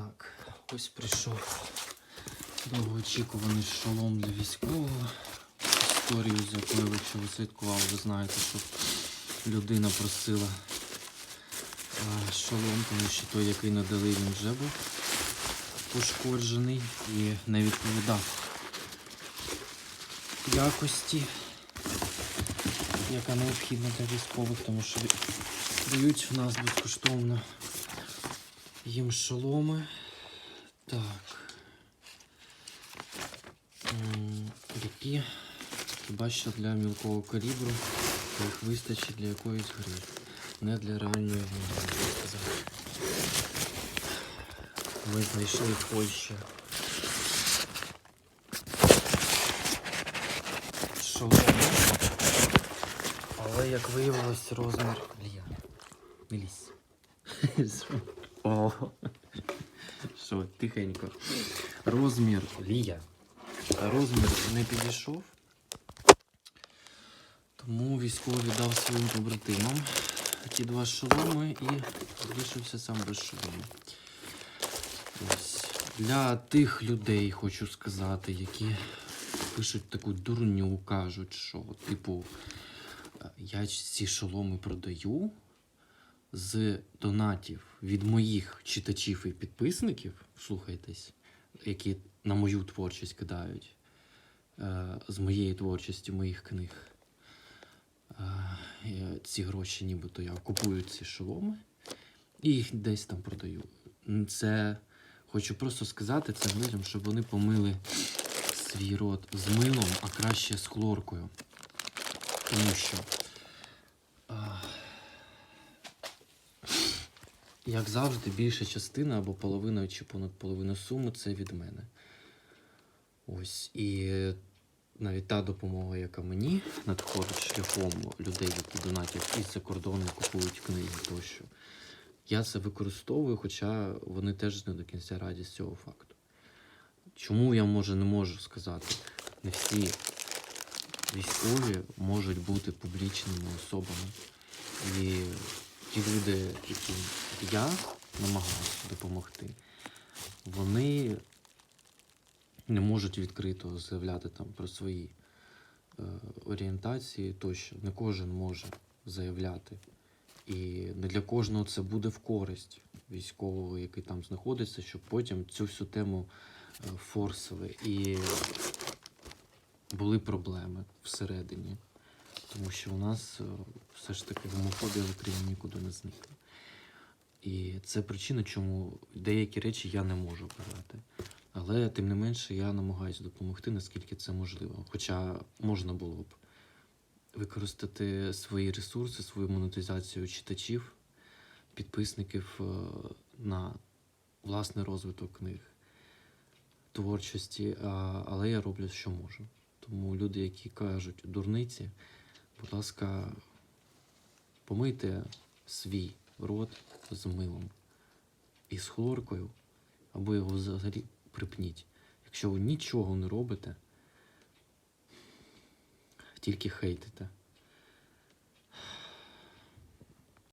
Так, ось прийшов довгоочікуваний шолом для військового. Історію, з якою ви якщо ви ви знаєте, що людина просила а, шолом, тому що той, який надали, він вже був пошкоджений і не відповідав якості, яка необхідна для військових, тому що дають в нас безкоштовно їм шоломи. Так. Які хіба що для мілкого калібру, їх вистачить для якоїсь гри. Не для реальної сказати. Ми знайшли в Польщі. Шоломи. Але як виявилось, розмір. Лія. Не. О. Що, тихенько. Розмір Лія. Розмір не підійшов. Тому військовий дав своїм побратимам ті два шоломи і залишився сам без шолому. Для тих людей хочу сказати, які пишуть таку дурню, кажуть, що, типу, «Е, я ці шоломи продаю з донатів від моїх читачів і підписників, слухайтесь, які на мою творчість кидають, е, з моєї творчості, моїх книг. Е, ці гроші, нібито я купую ці шоломи і їх десь там продаю. Це хочу просто сказати цим людям, щоб вони помили свій рот з милом, а краще з хлоркою. Тому що. а, як завжди, більша частина або половина чи понад половину суми це від мене. Ось. І навіть та допомога, яка мені надходить шляхом людей, які донатять із-за кордону, купують книги тощо. Я це використовую, хоча вони теж не до кінця раді з цього факту. Чому я може не можу сказати? Не всі військові можуть бути публічними особами. І ті люди, яким я намагаюся допомогти, вони не можуть відкрито заявляти там про свої е, орієнтації тощо. Не кожен може заявляти. І не для кожного це буде в користь військового, який там знаходиться, щоб потім цю всю тему е, форсили. І були проблеми всередині. Тому що у нас е, все ж таки гомофобія в Україні нікуди не зникне. І це причина, чому деякі речі я не можу казати. Але тим не менше я намагаюся допомогти, наскільки це можливо. Хоча можна було б використати свої ресурси, свою монетизацію читачів, підписників е, на власний розвиток книг, творчості, але я роблю, що можу. Тому люди, які кажуть дурниці, будь ласка, помийте свій рот з милом і з хлоркою, або його взагалі припніть. Якщо ви нічого не робите, тільки хейтите.